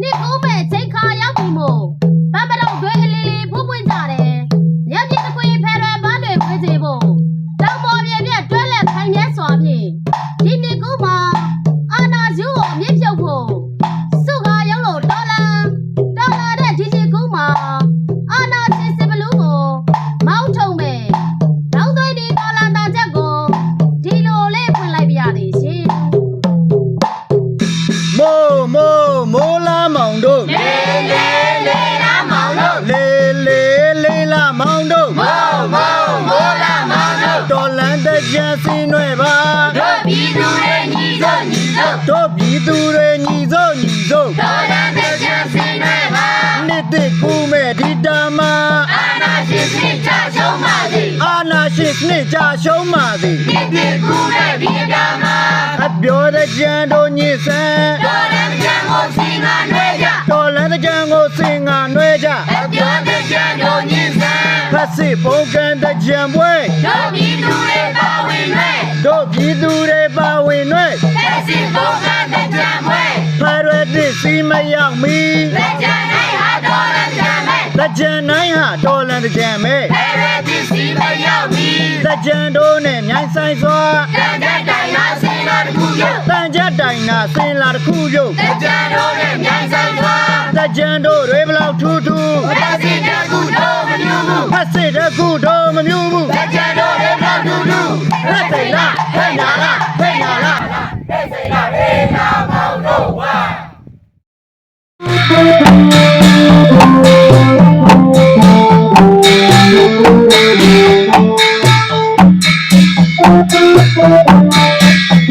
နှစ်ဦးမဲ့ချိန်ခါရောက် နာရှိစနစ်ကြရှုံးပါစေဒီဒီကူရဲ့ဒီကမှာအပြောတဲ့ကြံတို့ညစ်ဆန်းတော်ရန်ချမ်းကိုစင်ကားနှွဲကြတော်လန်တဲ့ကြံကိုစင်ငါနှွဲကြအပြောတဲ့ချမ်းတို့ညင်စံဖက်စစ်ပုံကန်တဲ့ကြံပွဲတို့ပြည်သူတွေပါဝင်နှဲတို့ပြည်သူတွေပါဝင်နှွဲလက်စီပုံကတဲ့ချမ်းပွဲဖရဝက်တစ်စီမရောက်မီလက်ချမ်းနိုင်ဟာတော်ရန် ချမ်းမဲ့လက်ကြံနိုင်ဟာတော်လန်တဲ့ကြံမဲဖဲရသည်စီမရောက်မီလက်ကြံတို့နဲ့မြိုင်ဆိုင်စွာတန်တဲ့တိုင်လာစင်လာတခုရုပ်တန်ကြတိုင်နာစင်လာတစ်ခုရုပ်လက်ချမ်းတို့နဲ့မြိုင်ဆိုင်သွားလက်ကြံတို့တွေဘလောက်ထူးထူးဘယ်စီတကူတော့မညူဘူးဖက်စစ်တစ်ခုတော့မမျိုးဘူးလက်ချတို့လည်းတော့တူတူဖက်စိတ်လားဖက်နာလားဖက်နာလားလက်စိတ်ကဘေးနာမောင်တို့ဝါ မ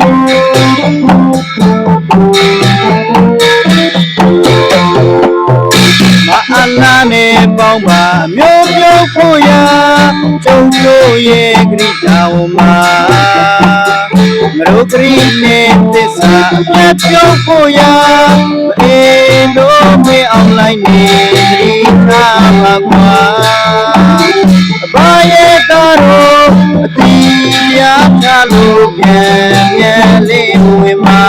အလားနဲ့ပေါင်းပါမျိုးပြုတ်ဖို့ရာကျုံတို့ရဲ့ဂရိတာဝမှာမရုဂရိနဲ့သစ္စာအပြတ်ပြုတ်ဖို့ရာမအေးလို့မေးအောင်လိုက်နေဂရိတာမှာကွာအဘရဲ့တော်တို့အတီးရချလို့ပြန် ပြန်လေးဝင်မှာ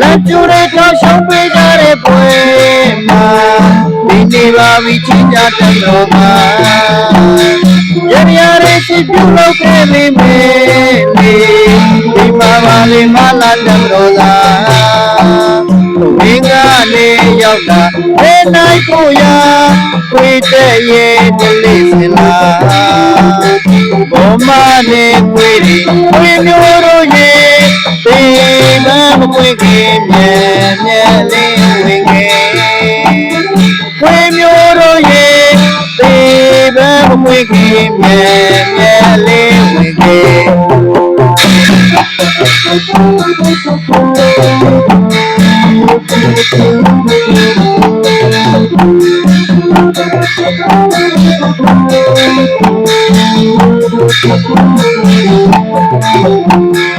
လက်ကျူတွေထောက်ရှုံးပေးကြတဲ့ပွဲမှာဒီနေပါပြီချင်းကြတဲ့တော်မှာရရရရှိပြုလုပ်ခဲ့လိမ့်မယ်လေဒီမှာပါလေမလာတဲ့တော်သာ ရောက်တာဘယ်နိုင်ကိုရာခွေတဲ့ရဲ့တလေးစင်လာဘောမနဲ့ခွေတွေခွေမျိုးတို့ရဲ့သေမမကွေခင်မြဲမြဲလေးဝင်ခဲ့ခွေမျိုးတို့ရဲ့သေမမကွေခင်မြဲမြဲလေးဝင်ခဲ့ မ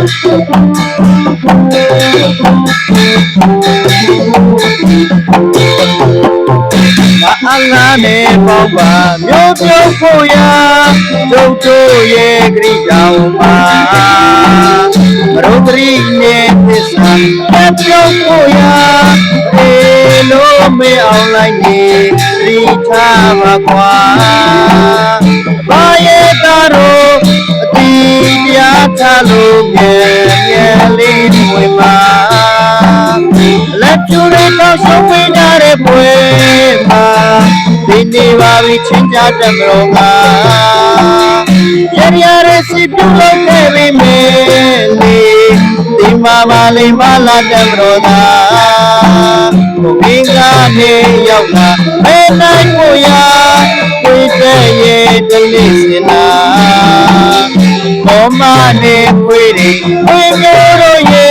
အလားနဲ့ပေါင်းပါမျိုးပြုတ်ဖို့ရာဒုတ်တို့ရဲ့ဂရိတောင်မှာမရုဂရိနဲ့သစ္စာအပြုတ်ဖို့ရာအေလို့မေအောင်လိုက်နေသတိထားပါကွာဘာရဲ့တော်တို့အတီးတ ရားထားလို့မြဲမြဲလေးဝင်ပါလက်ကျူတွေတော့ရှုံးဝင်ကြတဲ့ပွဲမှာဒီနေပါပြီချင်းကြတဲ့မတော်ကရရရစီပြုလုပ်ခဲ့ပြီမေလေဒီမှာပါလေမလာတဲ့မတော်သာဘုရင်ကနေရောက်လာမဲနိုင်ကိုရာဝိတဲ့ရဲ့တလေးစင်နာ mane kwere enyoro ye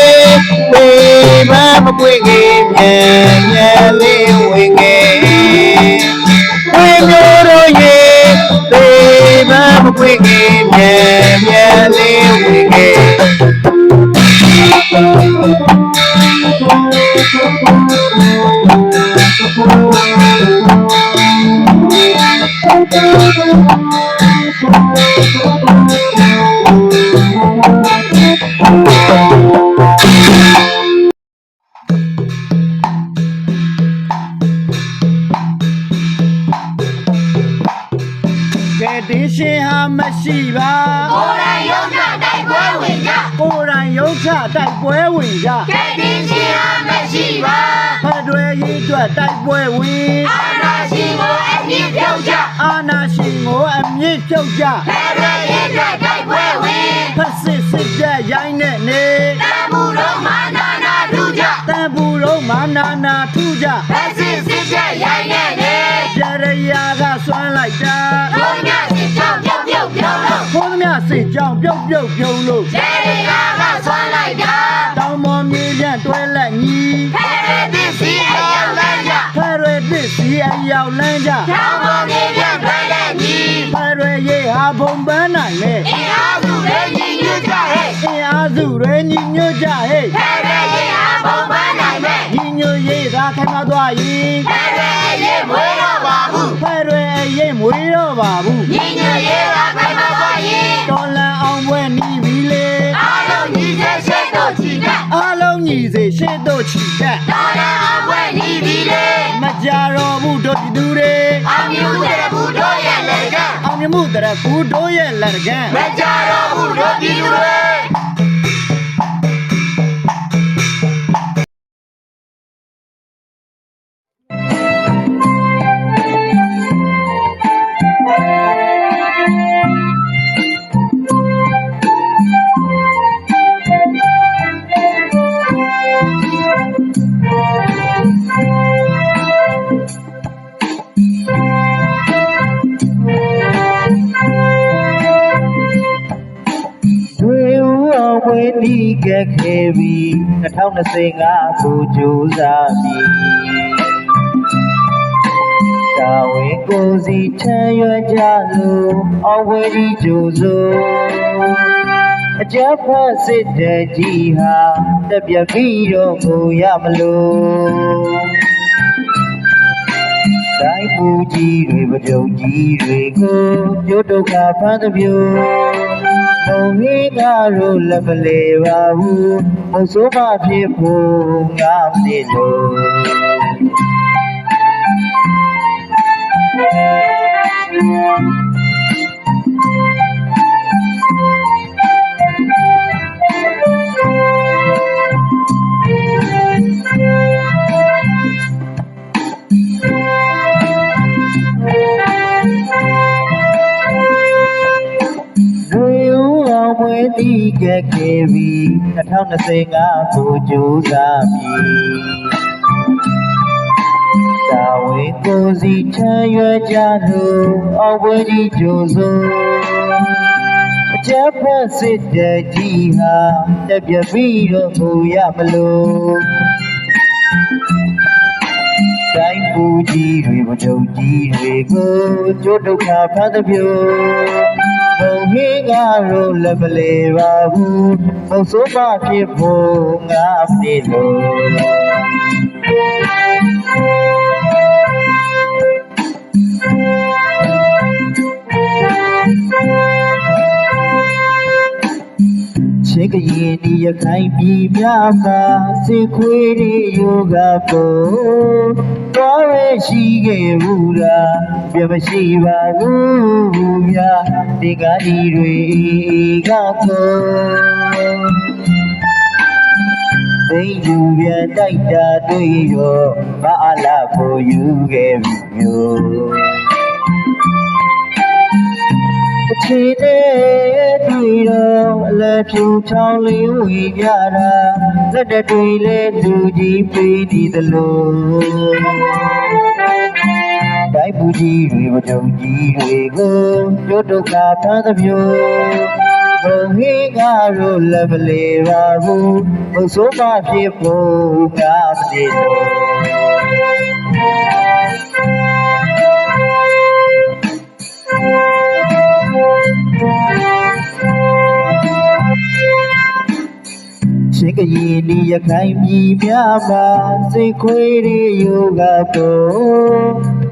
we mama kwege nye le wege enyoro ye we mama kwege nye nye Thank you. ချတိုက်ပွဲဝင်ကြကဲဒီချင်းအားမရှိပါဖက်တွယ်ရေးအတွက်တိုက်ပွဲဝင်အာနာရှင်ကိုအပြစ်ပြုတ်ကြအာနာရှင်ကိုအမြင့်ပြုတ်ကြဖဲရရဲ့အတွက်တိုက်ပွဲဝင်ဖက်စစ်စစ်တဲ့ရိုင်းနဲ့နေတမှုလုံးမာနာနာထူကြတန်ဘူးလုံးမနာနာထူကြဖက်စစ်စစ်ချက်ရိုင်းနေနေရရရာကစွမ်းလိုက်တာဘုံညစစ်ချောင်းပြု တ်ပြုတ်ပြုတ်လို့ခိုးသမျှစစ်ကြောင်ပြုတ်ပြုတ်ပြုံးလို့ရေရီကကဆွမ်းလိုက်တာတောင်ပေါ်မြေပြန့်တွဲလက်ညီဖဲရသစ်စီအရောက်လမ်းကြဖက်ရွယ်ပစ္စည်းအရောက်လန်းကြထောင်းပေါ်မြေပြန့်ထွဲတဲ့ညီဖက်ရွယ်ရေးဟာဘုံပန်းနိုင်လေအင်အားစုတွေညီညွ တ်ကြဟဲ့အင်အားစုတွေညီညွတ်ကြဟဲ့ဖဲရရဲ့အားဘုံပန်းနိုင်မဲ့ညီညွတ်ရေးသာခိုင်မာသွားရင်ဖဲရရဲ့မွေးတော့ပါဘူးဖက်ရွယ်အရင်မွေးတော့ပါဘူးညီညွတ်ရေးကခိုင်မာသွားရင်တော်လန်အောင်ပွဲနီးပြီလေအားလုံးညီစေရှိတို့ချီတဲ့အားလုံးညီစေရှေ့တို့ချီတက်တော်ရအောင် ပွဲညီပြီလေမကြတော်ဘူးတို့ပြည်သူတွေအောင်မြူတဲ့ဘူးတို့ရဲ့လက်ကအောင်မြင်မှုတရကူတို့ရဲ့လက်ကမ်းမကြတော့ဘူးတို့ပြည်သူတွေတွေ ဦးအောင်ပွဲနီးကက်ခဲ့ပြီ2025ကိုကြိုးစားပြီတာဝန်ကိုစီချမ်းရွက်ကြလို့အောင်ပွဲဒီကြိုးစိုးအကြပ်ဖတ်စစ်တဲ့ကြီးဟာတက်ပြပြီးတော့ကိုရမလို့တိုင်းပူကြီးတွေပကြုံကြီးတွေကိုကျိုးဒုက္ခဖန်သပြို ဘုံဟင်းကားတို့လက်မလဲပါဘူးမဆိုးမဖြစ်ဖို့ငါမနေလို့လူ တီးကက်ခဲ့ပြီ2025ကိုကြိုးစားပြီတာဝန်ကိုစီချမ်းရွယ်ကြလို့အောင်ပွဲဒီကြိုးစိုးအကြပ်ဖက်စစ်တဲ့ကြီးဟာတက်ပြပြီးတော့ကိုရမလို့တိုင်းပူကြီးတွေပကြုံကြီးတွေကိုကျိုးဒုက္ခဖန်သပြိုဘုံ ဟင်းကားတို့လည်းမလဲပါဘူးဘုံဆိုးမဖြစ်ဖို့ငါမနေလို့ ချစ်ကရင်ဒီရခိုင်ပြည်များမှာစေခွေးတွေယောဂပေါ်တော်ရရှိခဲ့ဘူးလားပြမရှိပါဘူးဗျာဒီကဒီတွေကကိုဒိယူပြန်တိုက်တာတွေ့ရောမအလားကိုယူခဲ့ပြီမျိုးအချီတဲ့ တွေ့တော့အလဲဖြူချောင်းလေးဝေကြတာလက်တတွေလဲလူကြီးပေးဒီသလိုတိုင်းပူကြီးတွေမကြုံကြီးတွေကိုတို့ဒုက္ခဖန်သမျိုးဘုံဟေးကားတို့လက်မလဲပါဘူးဘုဆိုးမဖြစ်ဖို့ငါမနေလို့ ချင်ကရင်ဒီရခိုင်ပြည်များမှာစိတ်ခွေးတွေယောဂပေါ်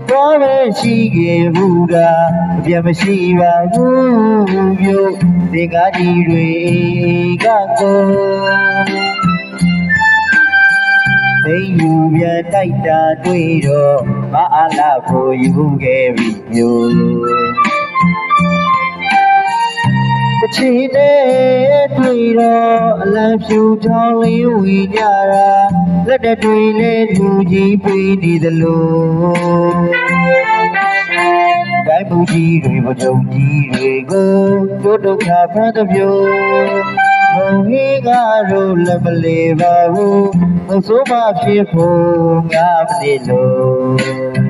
ဘောပဲရှိခဲ့ဘူးတာအပြတ်မရှိပါဘူးမြို့ဒီကားကြီးတွေကကိုသိယူပြတိုက်တာတွေ့တော့မအားလာဖို့ယူခဲ့ပြီမြို့ တချီနဲ့တွေ့တော့အလံဖြူချောင်းလေးဝီကြတာလက်တတွေနဲ့လူကြီးပေးနေသလိုဒိုင်ဘူးကြီးတွေပထုံကြီးတွေကိုတို့ဒုက္ခဖတ်သည်ပြုဘုံဟေးကတို့လက်မလေးပါဘူးဘုဆိုးမဖြစ်ဖို့ငါမနေလို့